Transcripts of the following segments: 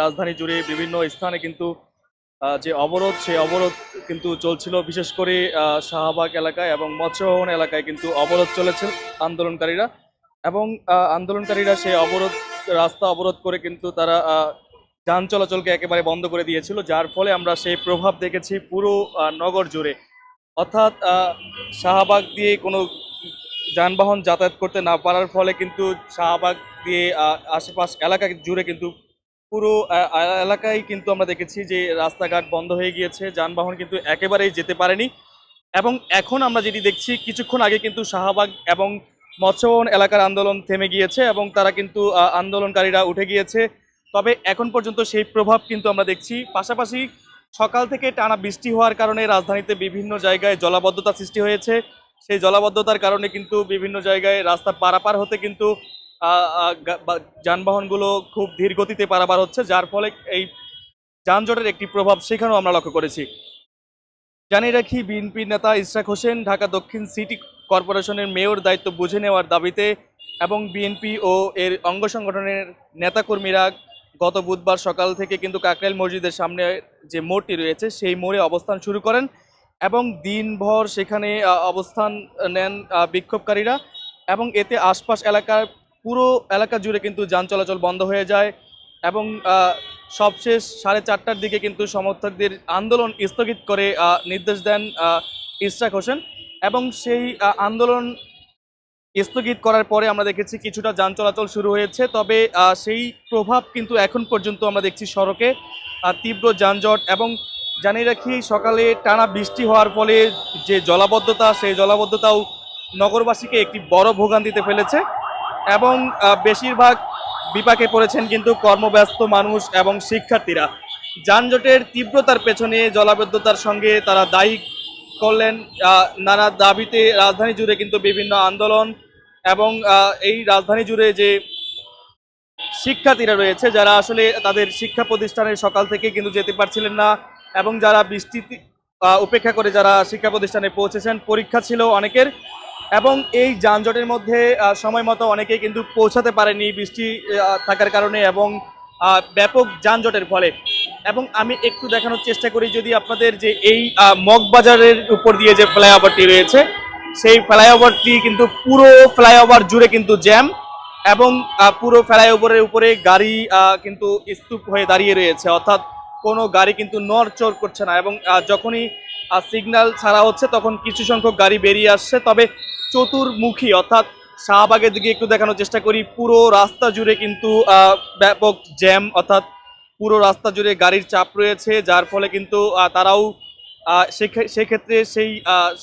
রাজধানী জুড়ে বিভিন্ন স্থানে কিন্তু যে অবরোধ, সেই অবরোধ কিন্তু চলছিল। বিশেষ করে শাহবাগ এলাকায় এবং মৎস্যভবন এলাকায় কিন্তু অবরোধ চলেছে আন্দোলনকারীরা। এবং আন্দোলনকারীরা সেই অবরোধ, রাস্তা অবরোধ করে কিন্তু তারা যান চলাচলকে একেবারে বন্ধ করে দিয়েছিল, যার ফলে আমরা সেই প্রভাব দেখেছি পুরো নগর জুড়ে। অর্থাৎ শাহবাগ দিয়ে কোনো যানবাহন যাতায়াত করতে না পারার ফলে কিন্তু শাহবাগ দিয়ে আশেপাশ এলাকা জুড়ে কিন্তু পুরো এলাকায় কিন্তু আমরা দেখেছি যে রাস্তাঘাট বন্ধ হয়ে গিয়েছে, যানবাহন কিন্তু একেবারেই যেতে পারেনি। এবং এখন আমরা যেটি দেখছি, কিছুক্ষণ আগে কিন্তু শাহবাগ এবং মৎস্যভবন এলাকার আন্দোলন থেমে গিয়েছে এবং তারা কিন্তু আন্দোলনকারীরা উঠে গিয়েছে। তবে এখন পর্যন্ত সেই প্রভাব কিন্তু আমরা দেখছি। পাশাপাশি সকাল থেকে টানা বৃষ্টি হওয়ার কারণে রাজধানীতে বিভিন্ন জায়গায় জলাবদ্ধতা সৃষ্টি হয়েছে। সেই জলাবদ্ধতার কারণে কিন্তু বিভিন্ন জায়গায় রাস্তা পারাপার হতে কিন্তু যানবাহনগুলো খুব ধীর গতিতে পারাপার হচ্ছে, যার ফলে এই যানজটের একটি প্রভাব সেখানেও আমরা লক্ষ্য করেছি। জানিয়ে রাখি বিএনপি নেতা ইশরাক হোসেন ঢাকা দক্ষিণ সিটি কর্পোরেশনের মেয়র দায়িত্ব বুঝে নেওয়ার দাবিতে এবং বিএনপি ও এর অঙ্গ সংগঠনের নেতাকর্মীরা গত বুধবার সকাল থেকে কিন্তু কাকরাইল মসজিদের সামনে যে মোড়টি রয়েছে, সেই মোড়ে অবস্থান শুরু করেন এবং দিনভর সেখানে অবস্থান নেন বিক্ষোভকারীরা এবং এতে আশপাশ এলাকার পুরো এলাকা জুড়ে কিন্তু যান চলাচল বন্ধ হয়ে যায় এবং সবশেষ সাড়ে চারটার দিকে কিন্তু সমর্থকদের আন্দোলন স্থগিত করে নির্দেশ দেন ইশরাক হোসেন এবং সেই আন্দোলন স্থগিত করার পরে আমরা দেখেছি কিছুটা যান চলাচল শুরু হয়েছে। তবে সেই প্রভাব কিন্তু এখন পর্যন্ত আমরা দেখছি সড়কে তীব্র যানজট এবং জানিয়ে রাখি সকালে টানা বৃষ্টি হওয়ার ফলে যে জলাবদ্ধতা, সেই জলাবদ্ধতাও নগরবাসীকে একটি বড় ভোগান্তিতে ফেলেছে। এবং বেশিরভাগ বিপাকে পড়েছেন কিন্তু কর্মব্যস্ত মানুষ এবং শিক্ষার্থীরা। যানজটের তীব্রতার পেছনে জলাবদ্ধতার সঙ্গে তারা দায়ী করলেন নানা দাবিতে রাজধানী জুড়ে কিন্তু বিভিন্ন আন্দোলন এবং এই রাজধানী জুড়ে যে শিক্ষার্থীরা রয়েছে, যারা আসলে তাদের শিক্ষা প্রতিষ্ঠানে সকাল থেকে কিন্তু যেতে পারছিলেন না এবং যারা বৃষ্টি উপেক্ষা করে যারা শিক্ষা প্রতিষ্ঠানে পৌঁছেছেন, পরীক্ষা ছিল অনেকের। এবং এই যানজটের মধ্যে সময় মতো অনেকেই কিন্তু পৌঁছাতে পারেনি বৃষ্টি থাকার কারণে এবং ব্যাপক যানজটের ফলে। এবং আমি একটু দেখানোর চেষ্টা করি, যদি আপনাদের যে এই মগবাজারের উপর দিয়ে যে ফ্লাইওভারটি রয়েছে, সেই ফ্লাইওভারটি কিন্তু পুরো ফ্লাইওভার জুড়ে কিন্তু জ্যাম এবং পুরো ফ্লাইওভারের উপরে গাড়ি কিন্তু স্তূপ হয়ে দাঁড়িয়ে রয়েছে। অর্থাৎ কোনো গাড়ি কিন্তু নড়চড় করছে না এবং যখনই সিগন্যাল ছাড়া হচ্ছে তখন কিছু সংখ্যক গাড়ি বেরিয়ে আসছে। তবে চতুর্মুখী অর্থাৎ শাহবাগের দিকে একটু দেখানোর চেষ্টা করি, পুরো রাস্তা জুড়ে কিন্তু ব্যাপক জ্যাম অর্থাৎ পুরো রাস্তা জুড়ে গাড়ির চাপ রয়েছে, যার ফলে কিন্তু তারাও সেক্ষেত্রে সেই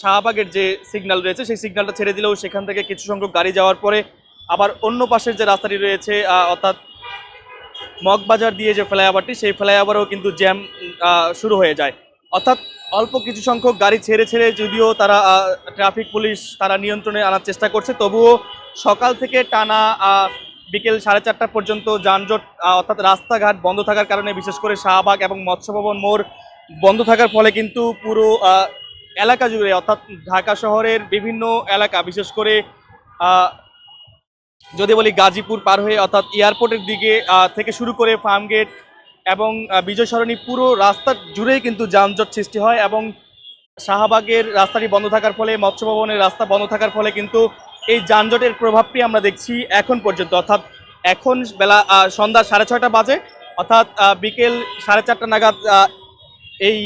শাহবাগের যে সিগন্যাল রয়েছে সেই সিগন্যালটা ছেড়ে দিলেও সেখান থেকে কিছু সংখ্যক গাড়ি যাওয়ার পরে আবার অন্য পাশের যে রাস্তাটি রয়েছে অর্থাৎ মগবাজার দিয়ে যে ফ্লাইওভারটি, সেই ফ্লাইওভারও কিন্তু জ্যাম শুরু হয়ে যায়। অর্থাৎ অল্প কিছু সংখ্যক গাড়ি ছেড়ে ছেড়ে যদিও তারা ট্রাফিক পুলিশ তারা নিয়ন্ত্রণে আনার চেষ্টা করছে, তবুও সকাল থেকে টানা বিকেল সাড়ে চারটা পর্যন্ত যানজট অর্থাৎ রাস্তাঘাট বন্ধ থাকার কারণে, বিশেষ করে শাহবাগ এবং মৎস্যভবন মোড় বন্ধ থাকার ফলে কিন্তু পুরো এলাকা জুড়ে, অর্থাৎ ঢাকা শহরের বিভিন্ন এলাকা, বিশেষ করে যদি বলি গাজীপুর পার হয়ে অর্থাৎ এয়ারপোর্টের দিকে থেকে শুরু করে ফার্ম গেট এবং বিজয় সরণি পুরো রাস্তা জুড়েই কিন্তু যানজট সৃষ্টি হয় এবং শাহবাগের রাস্তাটি বন্ধ থাকার ফলে মৎস্য ভবনের রাস্তা বন্ধ থাকার ফলে কিন্তু এই যানজটের প্রভাবটি আমরা দেখছি এখন পর্যন্ত। অর্থাৎ এখন বেলা সন্ধ্যা সাড়ে ছয়টা বাজে অর্থাৎ বিকেল সাড়ে চারটা নাগাদ এই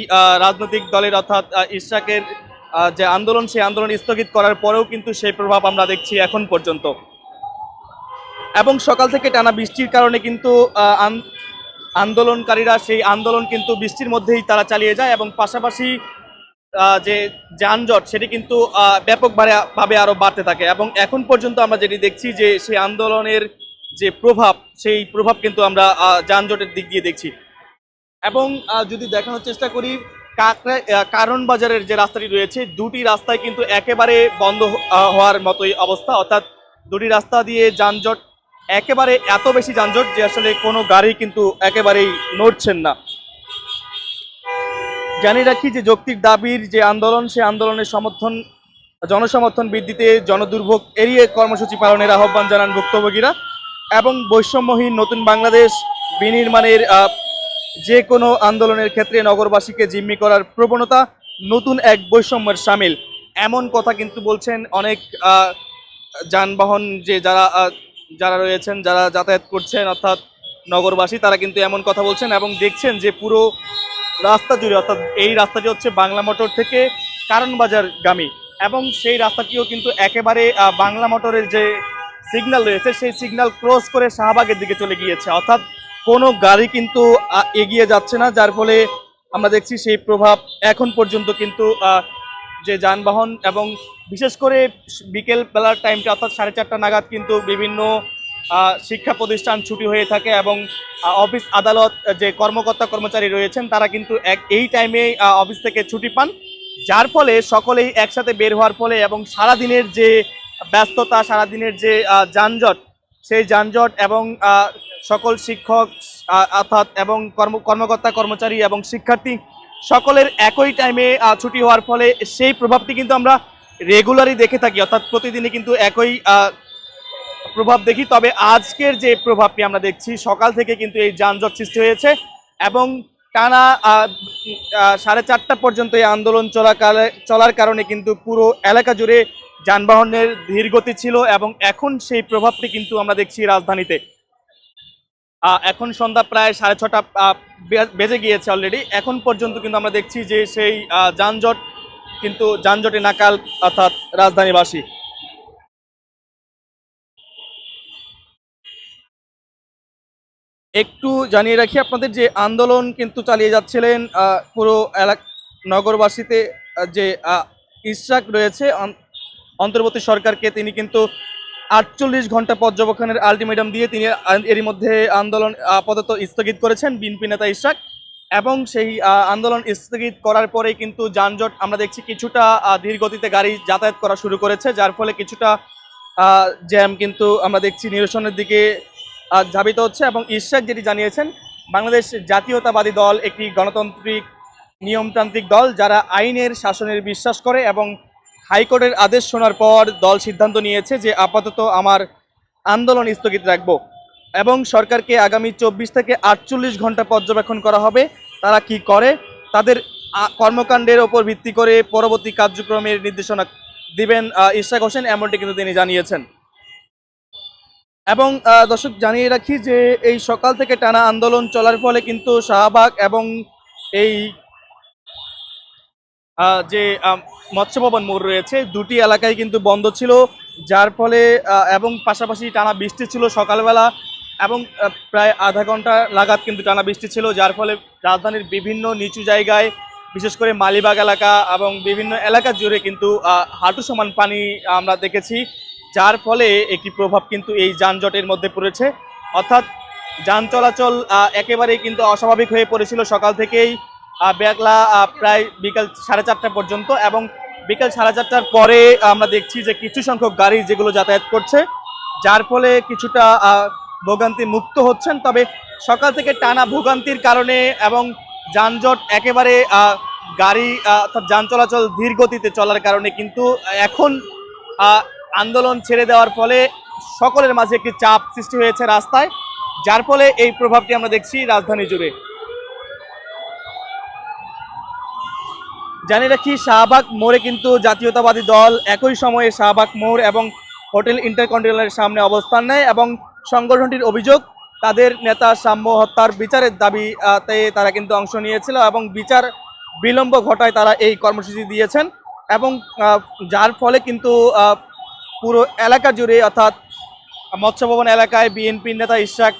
রাজনৈতিক দলের অর্থাৎ আহ, ইশরাকের যে আন্দোলন সেই আন্দোলন স্থগিত করার পরেও কিন্তু সেই প্রভাব আমরা দেখছি এখন পর্যন্ত। এবং সকাল থেকে টানা বৃষ্টির কারণে কিন্তু আন- আন্দোলনকারীরা সেই আন্দোলন কিন্তু বৃষ্টির মধ্যেই তারা চালিয়ে যায় এবং পাশাপাশি যে যানজট সেটি কিন্তু ব্যাপকভাবে, ভাবে আরও বাড়তে থাকে। এবং এখন পর্যন্ত আমরা যেটি দেখছি যে সেই আন্দোলনের যে প্রভাব, সেই প্রভাব কিন্তু আমরা যানজটের দিক দিয়ে দেখছি। এবং যদি দেখানোর চেষ্টা করি কারণ বাজারের যে রাস্তাটি রয়েছে, দুটি রাস্তায় কিন্তু একেবারে বন্ধ হওয়ার মতোই অবস্থা। অর্থাৎ দুটি রাস্তা দিয়ে যানজট একেবারে এত বেশি যানজট যে আসলে কোনো গাড়ি কিন্তু একেবারেই নড়ছেন না। জানি রাখি যে যৌক্তিক দাবির যে আন্দোলন, সে আন্দোলনের সমর্থন, জনসমর্থন বৃদ্ধিতে জনদুর্ভোগ এড়িয়ে কর্মসূচি পালনের আহ্বান জানান ভুক্তভোগীরা এবং বৈষম্যহীন নতুন বাংলাদেশ বিনির্মাণের যে কোনো আন্দোলনের ক্ষেত্রে নগরবাসীকে জিম্মি করার প্রবণতা নতুন এক বৈষম্যের সামিল। এমন কথা কিন্তু বলছেন অনেক যানবাহন যে যারা যারা রয়েছেন, যারা যাতায়াত করছেন, অর্থাৎ নগরবাসী, তারা কিন্তু এমন কথা বলছেন এবং দেখছেন যে পুরো রাস্তা জুড়ে, অর্থাৎ এই রাস্তাটি হচ্ছে বাংলা মোটর থেকে কারণবাজার গামী এবং সেই রাস্তাটিও কিন্তু একেবারে বাংলা মোটরের যে সিগন্যাল রয়েছে, সেই সিগন্যাল ক্রস করে শাহবাগের দিকে চলে গিয়েছে। অর্থাৎ কোনো গাড়ি কিন্তু এগিয়ে যাচ্ছে না, যার ফলে আমরা দেখছি সেই প্রভাব এখন পর্যন্ত কিন্তু যে যানবাহন এবং বিশেষ করে বিকেল বেলার টাইমটা অর্থাৎ সাড়ে চারটা নাগাদ কিন্তু বিভিন্ন শিক্ষা প্রতিষ্ঠান ছুটি হয়ে থাকে এবং অফিস আদালত যে কর্মকর্তা কর্মচারী রয়েছেন তারা কিন্তু এক, এই টাইমে অফিস থেকে ছুটি পান। যার ফলে সকলেই একসাথে বের হওয়ার ফলে এবং সারাদিনের যে ব্যস্ততা, সারাদিনের যে যানজট, সেই যানজট এবং সকল শিক্ষক অর্থাৎ এবং কর্ম, কর্মকর্তা কর্মচারী এবং শিক্ষার্থী সকলের একই টাইমে ছুটি হওয়ার ফলে সেই প্রভাবটি কিন্তু আমরা রেগুলারই দেখে থাকি, অর্থাৎ প্রতিদিনই কিন্তু একই প্রভাব দেখি। তবে আজকের যে প্রভাবটি আমরা দেখছি, সকাল থেকে কিন্তু এই যানজট সৃষ্টি হয়েছে এবং টানা সাড়ে চারটা পর্যন্ত এই আন্দোলন চলাকালে, চলার কারণে কিন্তু পুরো এলাকা জুড়ে যানবাহনের ধীরগতি ছিল এবং এখন সেই প্রভাবটি কিন্তু আমরা দেখছি রাজধানীতে। এখন সন্ধ্যা প্রায় সাড়ে ছটা বেজে গিয়েছে অলরেডি এখন পর্যন্ত কিন্তু আমরা দেখছি যে সেই যানজট কিন্তু যানজটে নাকাল অর্থাৎ রাজধানীবাসী। একটু জানিয়ে রাখি আপনাদের যে আন্দোলন কিন্তু চালিয়ে যাচ্ছিলেন পুরো এলাকা নগরবাসীতে যে আহ, ইশরাক রয়েছে অন- অন্তর্বর্তী সরকারকে তিনি কিন্তু আটচল্লিশ ঘণ্টা পর্যবেক্ষণের আলটিমেটাম দিয়ে তিনি এরই মধ্যে আন্দোলন আপাতত স্থগিত করেছেন বিএনপি নেতা ইশরাক। এবং সেই আন্দোলন স্থগিত করার পরেই কিন্তু যানজট আমরা দেখছি কিছুটা আহ, ধীর গতিতে গাড়ি যাতায়াত করা শুরু করেছে যার ফলে কিছুটা জ্যাম কিন্তু আমরা দেখছি নিরসনের দিকে ধাবিত হচ্ছে। এবং ইশরাক যেটি জানিয়েছেন বাংলাদেশ জাতীয়তাবাদী দল একটি গণতান্ত্রিক নিয়মতান্ত্রিক দল যারা আইনের শাসনের বিশ্বাস করে এবং হাইকোর্টের আদেশ শোনার পর দল সিদ্ধান্ত নিয়েছে যে আপাতত আমার আন্দোলন স্থগিত রাখব। এবং সরকারকে আগামী চব্বিশ থেকে আটচল্লিশ ঘণ্টা পর্যবেক্ষণ করা হবে তারা কি করে? তাদের কর্মকাণ্ডের ওপর ভিত্তি করে পরবর্তী কার্যক্রমের নির্দেশনা দিবেন আহ, ইশরাক হোসেন এমনটি কিন্তু তিনি জানিয়েছেন। এবং দর্শক জানিয়ে রাখি যে এই সকাল থেকে টানা আন্দোলন চলার ফলে কিন্তু শাহবাগ এবং এই যে মৎস্য ভবন মোড় রয়েছে, দুটি এলাকায় কিন্তু বন্ধ ছিল, যার ফলে এবং পাশাপাশি টানা বৃষ্টি ছিল সকালবেলা, এবং প্রায় আধা ঘণ্টা লাগাত কিন্তু টানা বৃষ্টি ছিল, যার ফলে রাজধানীর বিভিন্ন নিচু জায়গায়, বিশেষ করে মালিবাগ এলাকা এবং বিভিন্ন এলাকা জুড়ে কিন্তু হাঁটু সমান পানি আমরা দেখেছি, যার ফলে একটি প্রভাব কিন্তু এই যানজটের মধ্যে পড়েছে। অর্থাৎ যান চলাচল একেবারেই কিন্তু অস্বাভাবিক হয়ে পড়েছিল সকাল থেকেই। বেগলা প্রায় বিকাল সাড়ে চারটা পর্যন্ত এবং বিকাল সাড়ে চারটার পরে আমরা দেখছি যে কিছু সংখ্যক গাড়ি যেগুলো যাতায়াত করছে, যার ফলে কিছুটা ভোগান্তি মুক্ত হচ্ছেন। তবে সকাল থেকে টানা ভোগান্তির কারণে এবং যানজট একেবারে গাড়ি অর্থাৎ যান চলাচল ধীর গতিতে চলার কারণে কিন্তু এখন আন্দোলন ছেড়ে দেওয়ার ফলে সকলের মাঝে একটি চাপ সৃষ্টি হয়েছে রাস্তায়, যার ফলে এই প্রভাবটি আমরা দেখছি রাজধানী জুড়ে। জানি রাখি শাহবাগ মোড়ে কিন্তু জাতীয়তাবাদী দল একই সময়ে শাহবাগ মোড় এবং হোটেল ইন্টারকন্টিনেন্টালের সামনে অবস্থান নেয় এবং সংগঠনটির অভিযোগ, তাদের নেতা সাম্য হত্যার বিচারের দাবিতে তারা কিন্তু অংশ নিয়েছিল এবং বিচার বিলম্ব ঘটায় তারা এই কর্মসূচি দিয়েছেন এবং যার ফলে কিন্তু পুরো এলাকা জুড়ে অর্থাৎ মৎস্য ভবন এলাকায় বিএনপির নেতা ইশাক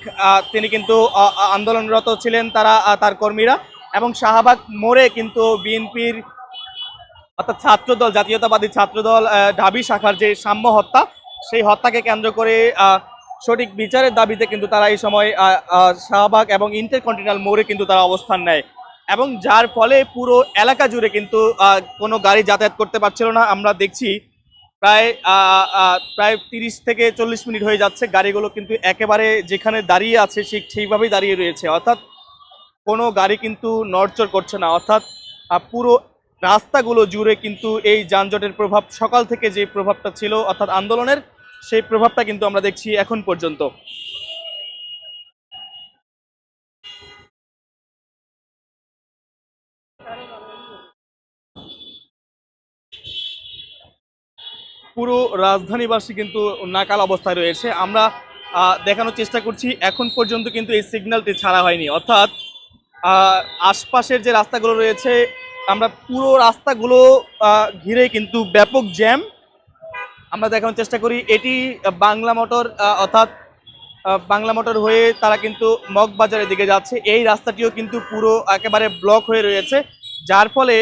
তিনি কিন্তু আন্দোলনরত ছিলেন তারা তার কর্মীরা এবং শাহবাগ মোড়ে কিন্তু বিএনপির অর্থাৎ ছাত্রদল, জাতীয়তাবাদী ছাত্রদল ঢাবি শাখার যে সাম্য হত্যা, সেই হত্যাকে কেন্দ্র করে সঠিক বিচারের দাবিতে কিন্তু তারা এই সময় শাহবাগ এবং ইন্টারকন্টিনেন্টাল মোড়ে কিন্তু তারা অবস্থান নেয়। এবং যার ফলে পুরো এলাকা জুড়ে কিন্তু কোনো গাড়ি যাতায়াত করতে পারছিল না। আমরা দেখছি প্রায় প্রায় তিরিশ থেকে চল্লিশ মিনিট হয়ে যাচ্ছে। গাড়িগুলো কিন্তু একেবারে যেখানে দাঁড়িয়ে আছে ঠিক সেইভাবেই দাঁড়িয়ে রয়েছে। অর্থাৎ কোনো গাড়ি কিন্তু নড়চড় করছে না। অর্থাৎ পুরো রাস্তাগুলো জুড়ে কিন্তু এই যানজটের প্রভাব সকাল থেকে যে প্রভাবটা ছিল অর্থাৎ আন্দোলনের, সেই প্রভাবটা কিন্তু আমরা দেখছি এখন পর্যন্ত। পুরো রাজধানীবাসী কিন্তু নাকাল অবস্থায় রয়েছে। আমরা দেখানোর চেষ্টা করছি, এখন পর্যন্ত কিন্তু এই সিগন্যালটি ছাড়া হয়নি। অর্থাৎ আশপাশের যে রাস্তাগুলো রয়েছে আমরা পুরো রাস্তাগুলো ঘিরে কিন্তু ব্যাপক জ্যাম। আমরা দেখানোর চেষ্টা করি, এটি বাংলা মোটর অর্থাৎ বাংলা মোটর হয়ে তারা কিন্তু মগবাজারের দিকে যাচ্ছে। এই রাস্তাটিও কিন্তু পুরো একেবারে ব্লক হয়ে রয়েছে, যার ফলে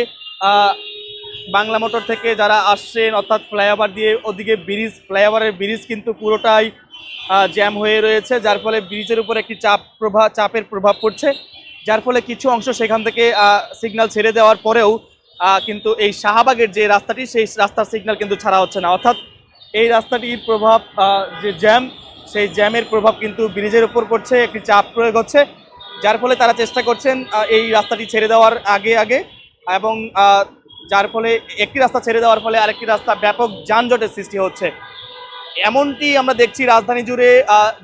বাংলা মোটর থেকে যারা আসছেন, অর্থাৎ ফ্লাইওভার দিয়ে ওদিকে ব্রিজ, ফ্লাইওভারের ব্রিজ কিন্তু পুরোটাই জ্যাম হয়ে রয়েছে, যার ফলে ব্রিজের উপর একটি চাপ প্রভাব চাপের প্রভাব পড়ছে। যার ফলে কিছু অংশ সেখান থেকে সিগন্যাল ছেড়ে দেওয়ার পরেও কিন্তু এই শাহবাগের যে রাস্তাটি, সেই রাস্তার সিগন্যাল কিন্তু ছাড়া হচ্ছে না। অর্থাৎ এই রাস্তাটির প্রভাব যে জ্যাম, সেই জ্যামের প্রভাব কিন্তু ব্রিজের উপর পড়ছে, একটি চাপ প্রয়োগ হচ্ছে। যার ফলে তারা চেষ্টা করছেন এই রাস্তাটি ছেড়ে দেওয়ার আগে আগে। এবং যার ফলে একটি রাস্তা ছেড়ে দেওয়ার ফলে আরেকটি রাস্তা ব্যাপক যানজটের সৃষ্টি হচ্ছে। এমনটি আমরা দেখছি রাজধানী জুড়ে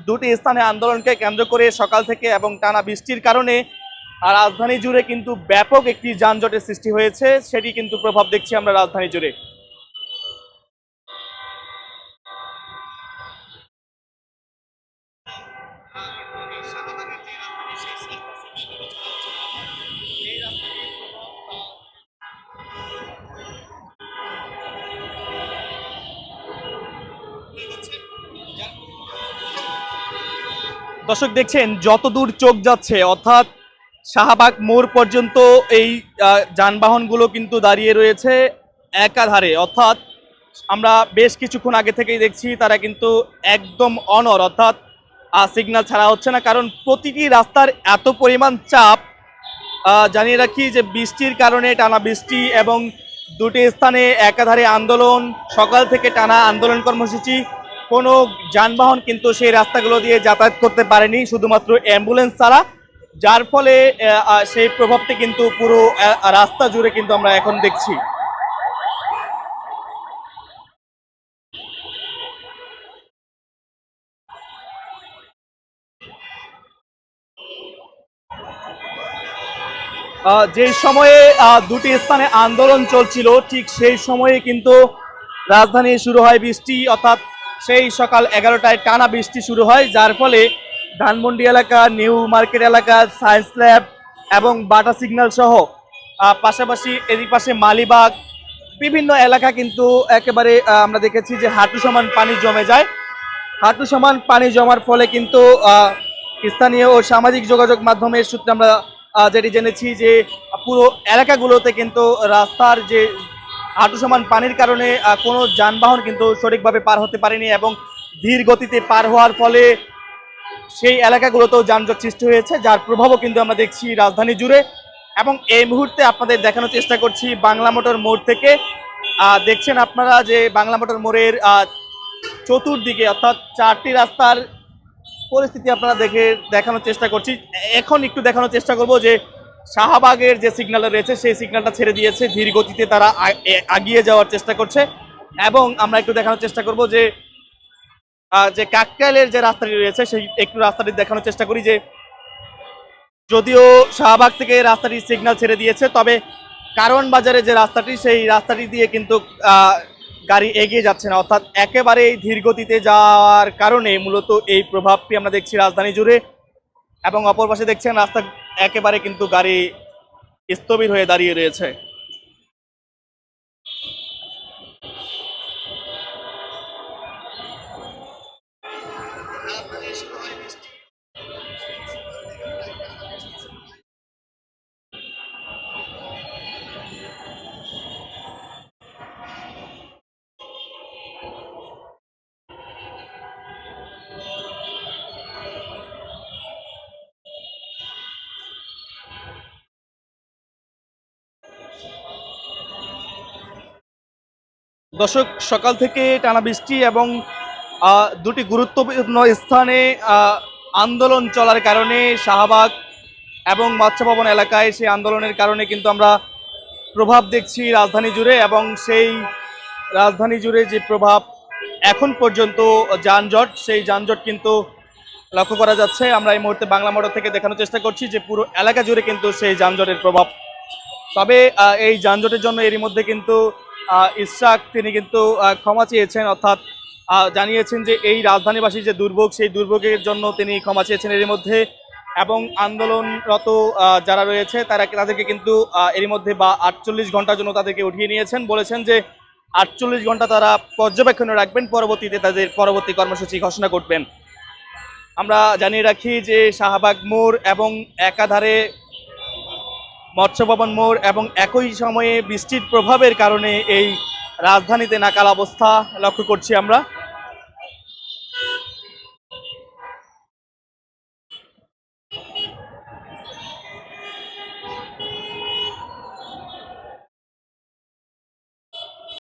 দুটি স্থানে আন্দোলনকে কেন্দ্র করে সকাল থেকে এবং টানা বৃষ্টির কারণে আহ, রাজধানী জুড়ে কিন্তু ব্যাপক একটি যানজটের সৃষ্টি হয়েছে সেটি কিন্তু প্রভাব দেখছি আমরা রাজধানী জুড়ে। দর্শক দেখছেন যত দূর চোখ যাচ্ছে অর্থাৎ শাহবাগ মোড় পর্যন্ত এই যানবাহনগুলো কিন্তু দাঁড়িয়ে রয়েছে একাধারে। অর্থাৎ আমরা বেশ কিছুক্ষণ আগে থেকেই দেখছি তারা কিন্তু একদম অনর অর্থাৎ সিগন্যাল ছাড়া হচ্ছে না। কারণ প্রতিটি রাস্তার এত পরিমাণ চাপ জানিয়ে রাখি যে বৃষ্টির কারণে টানা বৃষ্টি এবং দুটি স্থানে একাধারে আন্দোলন, সকাল থেকে টানা আন্দোলন কর্মসূচি, কোনো যানবাহন কিন্তু সেই রাস্তাগুলো দিয়ে যাতায়াত করতে পারেনি। শুধুমাত্র অ্যাম্বুলেন্স ছাড়া যার ফলে সেই প্রভাবটি কিন্তু পুরো রাস্তা জুড়ে কিন্তু আমরা এখন দেখছি। যেই সময়ে দুটি স্থানে আন্দোলন চলছিল, ঠিক সেই সময়ে কিন্তু রাজধানী শুরু হয় বৃষ্টি, অর্থাৎ সেই সকাল এগারোটায় টানা বৃষ্টি শুরু হয়, যার ফলে ধানমন্ডি এলাকা, নিউ মার্কেট এলাকা, সায়েন্স ল্যাব এবং বাটা সিগন্যাল সহ পাশাপাশি এদিক পাশে মালিবাগ, বিভিন্ন এলাকা কিন্তু একেবারে আমরা দেখেছি যে হাঁটু সমান পানি জমে যায়। হাঁটু সমান পানি জমার ফলে কিন্তু স্থানীয় ও সামাজিক যোগাযোগ মাধ্যমের সূত্রে আমরা যেটি জেনেছি যে পুরো এলাকাগুলোতে কিন্তু রাস্তার যে হাঁটু সমান পানির কারণে কোনো যানবাহন কিন্তু সঠিকভাবে পার হতে পারেনি এবং ধীর গতিতে পার হওয়ার ফলে সেই এলাকাগুলোতেও যানজট সৃষ্টি হয়েছে, যার প্রভাবও কিন্তু আমরা দেখছি রাজধানী জুড়ে। এবং এই মুহূর্তে আপনাদের দেখানোর চেষ্টা করছি বাংলা মোটর মোড় থেকে। দেখছেন আপনারা যে বাংলা মোটর মোড়ের চতুর্দিকে অর্থাৎ চারটি রাস্তার পরিস্থিতি আপনারা দেখে, দেখানোর চেষ্টা করছি। এখন একটু দেখানোর চেষ্টা করব যে শাহবাগের যে সিগন্যাল রয়েছে, সেই সিগন্যালটা ছেড়ে দিয়েছে। ধীর গতিতে তারা আগিয়ে যাওয়ার চেষ্টা করছে। এবং আমরা একটু দেখানোর চেষ্টা করব যে যে কাকরাইলের যে রাস্তাটি রয়েছে, সেই একটু রাস্তাটি দেখানোর চেষ্টা করি যে যদিও শাহবাগ থেকে রাস্তাটি সিগন্যাল ছেড়ে দিয়েছে, তবে কারণ বাজারে যে রাস্তাটি, সেই রাস্তাটি দিয়ে কিন্তু গাড়ি এগিয়ে যাচ্ছে না। অর্থাৎ একেবারেই ধীর গতিতে যাওয়ার কারণে মূলত এই প্রভাবটি আমরা দেখছি রাজধানী জুড়ে। এবং অপর পাশে দেখছেন রাস্তা একেবারে কিন্তু গাড়ি স্থবির হয়ে দাঁড়িয়ে রয়েছে। দর্শক, সকাল থেকে টানা বৃষ্টি এবং দুটি গুরুত্বপূর্ণ স্থানে আন্দোলন চলার কারণে শাহবাগ এবং মৎস্য ভবন এলাকায় সেই আন্দোলনের কারণে কিন্তু আমরা প্রভাব দেখছি রাজধানী জুড়ে এবং সেই রাজধানী জুড়ে যে প্রভাব এখন পর্যন্ত যানজট, সেই যানজট কিন্তু লক্ষ্য করা যাচ্ছে। আমরা এই মুহূর্তে বাংলা মোটর থেকে দেখানোর চেষ্টা করছি যে পুরো এলাকা জুড়ে কিন্তু সেই যানজটের প্রভাব। তবে এই যানজটের জন্য এরই মধ্যে কিন্তু আহ, ইসরাক তিনি কিন্তু ক্ষমা চেয়েছেন অর্থাৎ জানিয়েছেন যে এই রাজধানীবাসীর যে দুর্ভোগ সেই দুর্ভোগের জন্য তিনি ক্ষমা চেয়েছেন এর মধ্যে। এবং আন্দোলনরত যারা রয়েছে তারা তাদেরকে কিন্তু এরই মধ্যে বা আটচল্লিশ ঘণ্টার জন্য তাদেরকে উঠিয়ে নিয়েছেন। বলেছেন যে আটচল্লিশ ঘণ্টা তারা পর্যবেক্ষণে রাখবেন পরবর্তীতে তাদের পরবর্তী কর্মসূচি ঘোষণা করবেন। আমরা জানিয়ে রাখি যে শাহবাগ মোড় এবং একাধারে মৎস্য ভবন মোড় এবং একই সময়ে বৃষ্টির প্রভাবের কারণে এই রাজধানীতে নাকাল অবস্থা লক্ষ্য করছি আমরা।